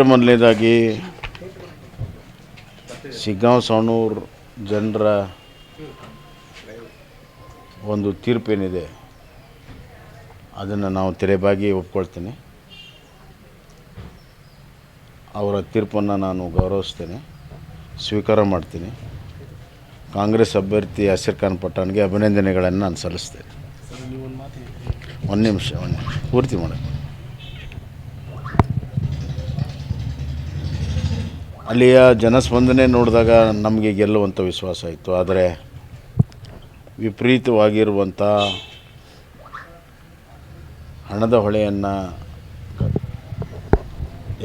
ಮೊಟ್ಟ ಮೊದಲನೇದಾಗಿ ಸಿಗ್ಗಾಂವ್ ಸವಣೂರು ಜನರ ಒಂದು ತೀರ್ಪೇನಿದೆ, ಅದನ್ನು ನಾವು ತೆರೆಬಾಗಿ ಒಪ್ಕೊಳ್ತೇನೆ. ಅವರ ತೀರ್ಪನ್ನು ನಾನು ಗೌರವಿಸ್ತೇನೆ, ಸ್ವೀಕಾರ ಮಾಡ್ತೀನಿ. ಕಾಂಗ್ರೆಸ್ ಅಭ್ಯರ್ಥಿ ಹಸಿರ್ ಖಾನ್ ಪಠಾಣ್ಗೆ ಅಭಿನಂದನೆಗಳನ್ನು ನಾನು ಸಲ್ಲಿಸ್ತೇನೆ. ಒಂದು ನಿಮಿಷ, ಒಂದು ಪೂರ್ತಿ ಮಾಡಿ ಅಲ್ಲಿಯ ಜನಸ್ಪಂದನೆ ನೋಡಿದಾಗ ನಮಗೆ ಗೆಲ್ಲುವಂಥ ವಿಶ್ವಾಸ ಇತ್ತು. ಆದರೆ ವಿಪರೀತವಾಗಿರುವಂಥ ಹಣದ ಹೊಳೆಯನ್ನು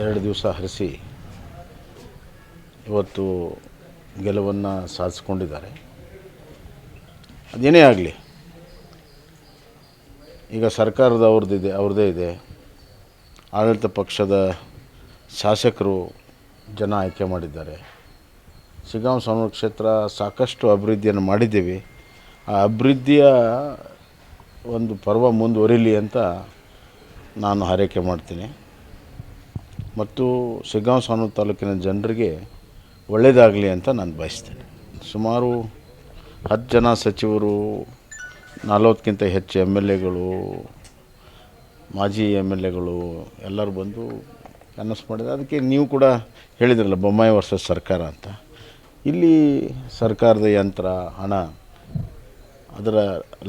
ಎರಡು ದಿವಸ ಹರಿಸಿ ಇವತ್ತು ಗೆಲುವನ್ನು ಸಾಧಿಸ್ಕೊಂಡಿದ್ದಾರೆ. ಅದೇನೇ ಆಗಲಿ, ಈಗ ಸರ್ಕಾರದ ಅವ್ರದ್ದಿದೆ, ಅವ್ರದ್ದೇ ಇದೆ. ಆಡಳಿತ ಪಕ್ಷದ ಶಾಸಕರು ಜನ ಆಯ್ಕೆ ಮಾಡಿದ್ದಾರೆ. ಸಿಗಾಂ ಸೋಮವಾರ ಕ್ಷೇತ್ರ ಸಾಕಷ್ಟು ಅಭಿವೃದ್ಧಿಯನ್ನು ಮಾಡಿದ್ದೀವಿ. ಆ ಅಭಿವೃದ್ಧಿಯ ಒಂದು ಪರ್ವ ಮುಂದುವರಿಲಿ ಅಂತ ನಾನು ಹಾರೈಕೆ ಮಾಡ್ತೀನಿ. ಮತ್ತು ಸಿಗಾಂ ಸಾನೂರು ತಾಲೂಕಿನ ಜನರಿಗೆ ಒಳ್ಳೆಯದಾಗಲಿ ಅಂತ ನಾನು ಬಯಸ್ತೇನೆ. ಸುಮಾರು ಹತ್ತು ಜನ ಸಚಿವರು, ನಲವತ್ತಕ್ಕಿಂತ ಹೆಚ್ಚು ಎಂ ಎಲ್ ಎಗಳು, ಮಾಜಿ ಎಂ ಎಲ್ ಎಗಳು ಎಲ್ಲರೂ ಬಂದು ಕನಸು ಮಾಡಿದೆ. ಅದಕ್ಕೆ ನೀವು ಕೂಡ ಹೇಳಿದ್ರಲ್ಲ, ಬೊಮ್ಮಾಯಿ ವರ್ಸಸ್ ಸರ್ಕಾರ ಅಂತ. ಇಲ್ಲಿ ಸರ್ಕಾರದ ಯಂತ್ರ, ಹಣ, ಅದರ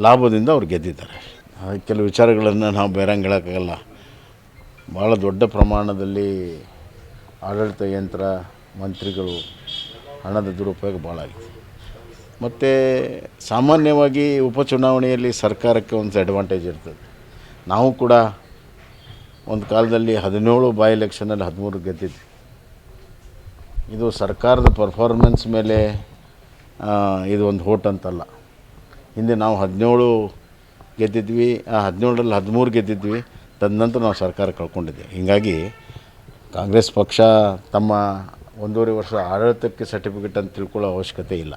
ಲಾಭದಿಂದ ಅವ್ರು ಗೆದ್ದಿದ್ದಾರೆ. ಕೆಲವು ವಿಚಾರಗಳನ್ನು ನಾವು ಬೇರಂಗಿಳಕ್ಕಾಗಲ್ಲ ಭಾಳ ದೊಡ್ಡ ಪ್ರಮಾಣದಲ್ಲಿ ಆಡಳಿತ ಯಂತ್ರ, ಮಂತ್ರಿಗಳು ಹಣದ ದುರುಪಯೋಗ ಭಾಳ ಆಗಿದೆ. ಮತ್ತು ಸಾಮಾನ್ಯವಾಗಿ ಉಪಚುನಾವಣೆಯಲ್ಲಿ ಸರ್ಕಾರಕ್ಕೆ ಒಂದು ಅಡ್ವಾಂಟೇಜ್ ಇರ್ತದೆ. ನಾವು ಕೂಡ ಒಂದು ಕಾಲದಲ್ಲಿ ಹದಿನೇಳು ಬೈ ಎಲೆಕ್ಷನಲ್ಲಿ ಹದಿಮೂರು ಗೆದ್ದಿದ್ವಿ. ಇದು ಸರ್ಕಾರದ ಪರ್ಫಾರ್ಮೆನ್ಸ್ ಮೇಲೆ ಇದು ಒಂದು ಹೋಟ್ ಅಂತಲ್ಲ. ಹಿಂದೆ ನಾವು ಹದಿನೇಳು ಗೆದ್ದಿದ್ವಿ, ಆ, ಹದಿನೇಳರಲ್ಲಿ ಹದಿಮೂರು ಗೆದ್ದಿದ್ವಿ, ತದನಂತರ ನಾವು ಸರ್ಕಾರ ಕಳ್ಕೊಂಡಿದ್ದೆ ಹೀಗಾಗಿ ಕಾಂಗ್ರೆಸ್ ಪಕ್ಷ ತಮ್ಮ ಒಂದೂವರೆ ವರ್ಷ ಆಡಳಿತಕ್ಕೆ ಸರ್ಟಿಫಿಕೇಟ್ ಅಂತ ತಿಳ್ಕೊಳ್ಳೋ ಅವಶ್ಯಕತೆ ಇಲ್ಲ.